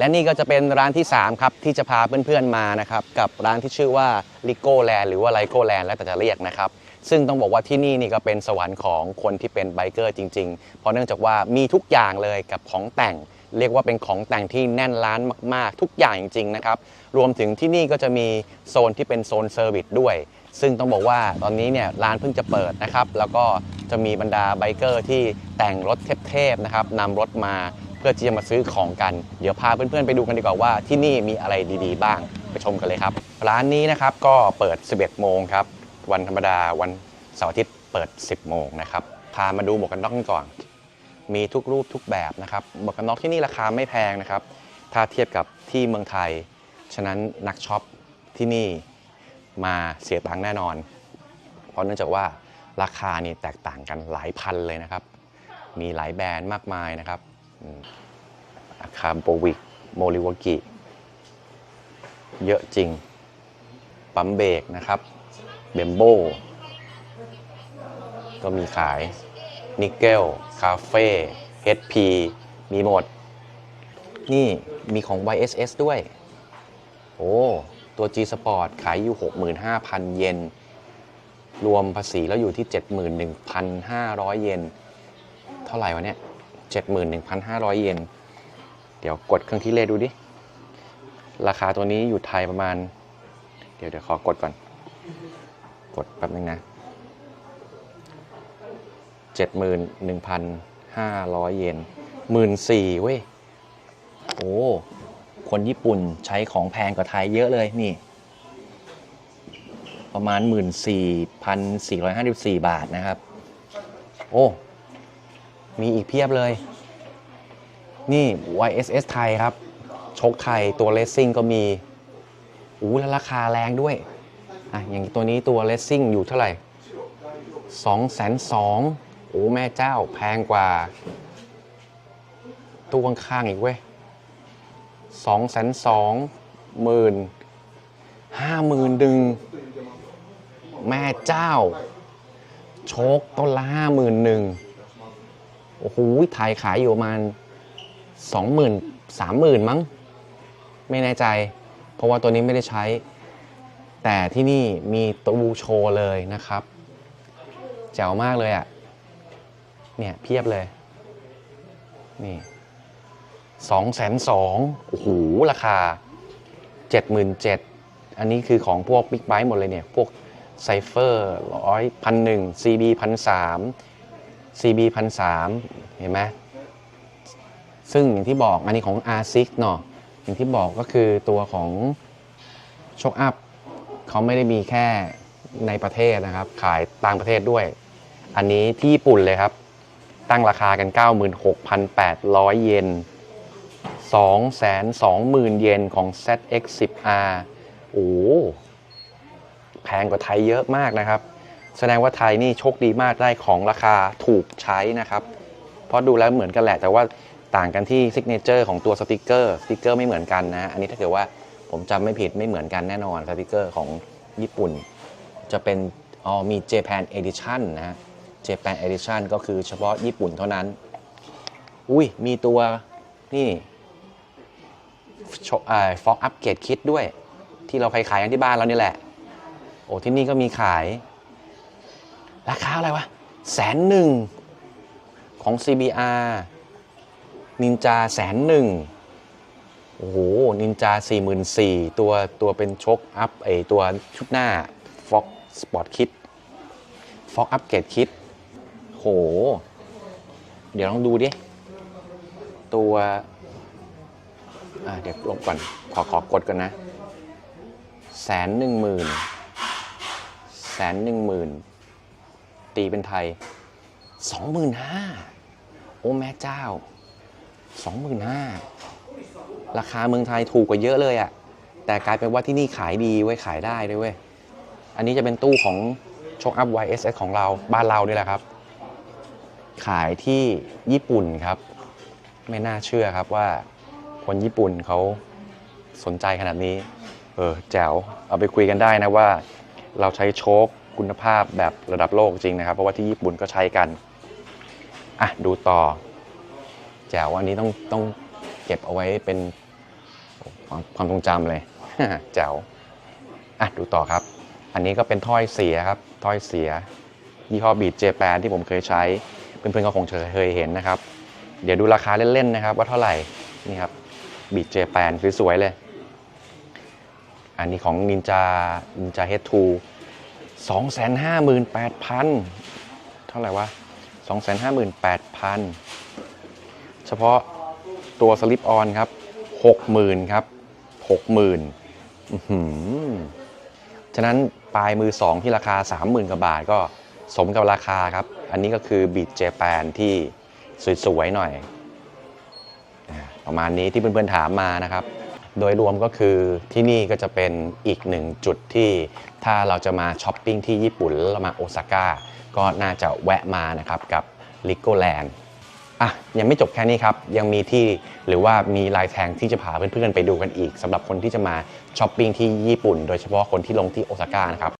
และนี่ก็จะเป็นร้านที่ 3 ครับ ที่จะพาเพื่อนๆมานะครับ กับร้านที่ชื่อว่าลิโก้แลนด์หรือว่าไลโก้แลนด์แล้วแต่จะเรียกนะครับ ซึ่งต้องบอกว่าที่นี่นี่ก็เป็นสวรรค์ของคนที่เป็นไบเกอร์จริงๆ เพราะเนื่องจากว่ามีทุกอย่างเลยกับของแต่ง เรียกว่าเป็นของแต่งที่แน่นร้านมากๆ ทุกอย่างจริงๆนะครับรวมถึงที่นี่ก็จะมีโซนที่เป็นโซนเซอร์วิสด้วย ซึ่งต้องบอกว่าตอนนี้เนี่ยร้านเพิ่งจะเปิดนะครับแล้วก็จะมีบรรดาไบเกอร์ที่แต่งรถเทพๆนะครับนำรถมา เพื่อที่จะมาซื้อของกัน เดี๋ยวพาเพื่อนๆไปดูกันดีกว่าว่าที่นี่มีอะไรดีๆ บ้างไปชมกันเลยครับ ร้านนี้นะครับก็เปิด 11 โมงครับ วันธรรมดาวันเสาร์อาทิตย์เปิด 10 โมงนะครับ พามาดูหมวกกันน็อกกันก่อน มีทุกรูปทุกแบบนะครับหมวกกันน็อกที่นี่ราคาไม่แพงนะครับ ถ้าเทียบกับที่เมืองไทย ฉะนั้นนักช็อปที่นี่มาเสียตังค์แน่นอน เพราะเนื่องจากว่าราคานี่แตกต่างกันหลายพันเลยนะครับ มีหลายแบรนด์มากมายนะครับ อาคาโบวิก โมริวากิ เยอะจริง ปั๊มเบรกนะครับ เบมโบ ก็มีขาย นิกเกิล คาเฟ่ HP มีหมด นี่มีของ YSS ด้วย โอ้ ตัว G Sport ขายอยู่ 65,000 เยน รวมภาษีแล้วอยู่ที่ 71,500 เยน เท่าไหร่วะเนี่ย 71,500 เยน เดี๋ยวกดเครื่องคิดเลขดูดิ ราคาตัวนี้อยู่ไทยประมาณ เดี๋ยวเดี๋ยวขอกดก่อน กดแป๊บนึงนะ 71,500 เยนหมื่นสี่เว้ย โอ้ คนญี่ปุ่นใช้ของแพงกว่าไทยเยอะเลยนี่ ประมาณ 14,454 บาทนะครับ โอ้ มีอีกเพียบเลย นี่ YSS ไทยครับ ชกไทยตัวเลสซิ่งก็มีอู้แล้วราคาแรงด้วย อะ อย่างตัวนี้ตัวเลสซิ่งอยู่เท่าไหร่2 2 0 0 0โอ้แม่เจ้าแพงกว่าตู้ข้างๆอีกเว้ยสองแสนสองหมื่นห้าหมื่นดึง แม่เจ้า โชคต้นละห้าหมื่นหนึ่ง โอ้โหไทยขายอยู่ประมาณสองหมื่นสามหมื่นมั้ง ไม่แน่ใจ เพราะว่าตัวนี้ไม่ได้ใช้ แต่ที่นี่มีตู้โชว์เลยนะครับ แจ๋วมากเลยอะ่ะ เนี่ยเพียบเลย นี่สองแสนสองโอ้โห ราคาเจ็ดหมื่นเจ็ดอันนี้คือของพวกบิ๊กไบค์หมดเลยเนี่ย พวกไซเฟอร์ร้อยพันหนึ่ง CB พันสาม CB พันสามเห็นไหมซึ่งอย่างที่บอกอันนี้ของ R6 เนาะอย่างที่บอกก็คือตัวของโชคอัพเขาไม่ได้มีแค่ในประเทศนะครับ ขายต่างประเทศด้วย อันนี้ที่ญี่ปุ่นเลยครับ ตั้งราคากัน 96,800 เยน220,000 เยนของ ZX10R โอ้โหแพงกว่าไทยเยอะมากนะครับ แสดงว่าไทยนี่โชคดีมากได้ของราคาถูกใช้นะครับ เพราะดูแล้วเหมือนกันแหละ แต่ว่าต่างกันที่ซิกเนเจอร์ของตัวสติกเกอร์สติกเกอร์ไม่เหมือนกันนะ อันนี้ถ้าเกิดว่าผมจำไม่ผิดไม่เหมือนกันแน่นอนสติกเกอร์ของญี่ปุ่น จะเป็นอ๋อมี Japan Edition นะ Japan Edition ก็คือเฉพาะญี่ปุ่นเท่านั้น อุ้ยมีตัวนี่ฟอกอัพเกรดคิดด้วย ที่เราขายขายกันที่บ้านเรานี่แหละ โอ้ที่นี่ก็มีขาย ราคาอะไรวะแสนหนึ่งของ CBR นินจาแสนหนึ่งโอ้โห นินจา 4 4 0 0 0ตัวตัวเป็นชกอัพไอตัวชุดหน้าฟอกสปอร์ตคิดฟอกอัพเกรดคิดโห เดี๋ยวลองดูดิ ตัวอะเดี๋ยวลงก่อน ขอขอกดก่อนนะ แสนหนึ่งหมื่นแสนหนึ่งหมื่น ตีเป็นไทยสองหมื่นห้าโอ้แม่เจ้าสองหมื่นห้าราคาเมืองไทยถูกกว่าเยอะเลยอะ่ะแต่กลายเป็นว่าที่นี่ขายดีเว้ยขายได้ด้วยเว้ยอันนี้จะเป็นตู้ของชคอัพ YSS ของเราบ้านเรานี่แหละครับ ขายที่ญี่ปุ่นครับ ไม่น่าเชื่อครับว่าคนญี่ปุ่นเขาสนใจขนาดนี้ เออแจ๋วเอาไปคุยกันได้นะว่า เราใช้โชค คุณภาพแบบระดับโลกจริงนะครับ เพราะว่าที่ญี่ปุ่นก็ใช้กัน อะ ดูต่อ แจ๋วอันนี้ต้องต้องเก็บเอาไว้เป็นความความทรงจำเลย แจ๋วอะ ดูต่อครับ อันนี้ก็เป็นถ้อยเสียครับ ถ้อยเสีย ยี่ห้อบีดเจแปนที่ผมเคยใช้ เพื่อนๆก็คงเคยเห็นนะครับ เดี๋ยวดูราคาเล่นๆนะครับ ว่าเท่าไหร่ นี่ครับบีดเจแปนสวยๆเลย อันนี้ของ Ninja Ninja H2 258,000 เท่าไหร่วะ 258,000 เฉพาะตัวสลิปออนครับ 60,000 ครับ 60,000อื้อหือฉะนั้นปลายมือ 2 ที่ราคา 30,000 กว่าบาทก็สมกับราคาครับ อันนี้ก็คือบีดเจแปนที่สวย ๆ หน่อย ประมาณนี้ที่เพื่อนๆถามมานะครับ โดยรวมก็คือที่นี่ก็จะเป็นอีกหนึ่งจุดที่ถ้าเราจะมาช้อปปิ้งที่ญี่ปุ่นแล้วเรามาโอซาก้าก็น่าจะแวะมานะครับกับลิโกแลนด์อะยังไม่จบแค่นี้ครับ ยังมีที่หรือว่ามีลายแทงที่จะพาเพื่อนๆไปดูกันอีกสำหรับคนที่จะมาช้อปปิ้งที่ญี่ปุ่น โดยเฉพาะคนที่ลงที่โอซาก้านะครับ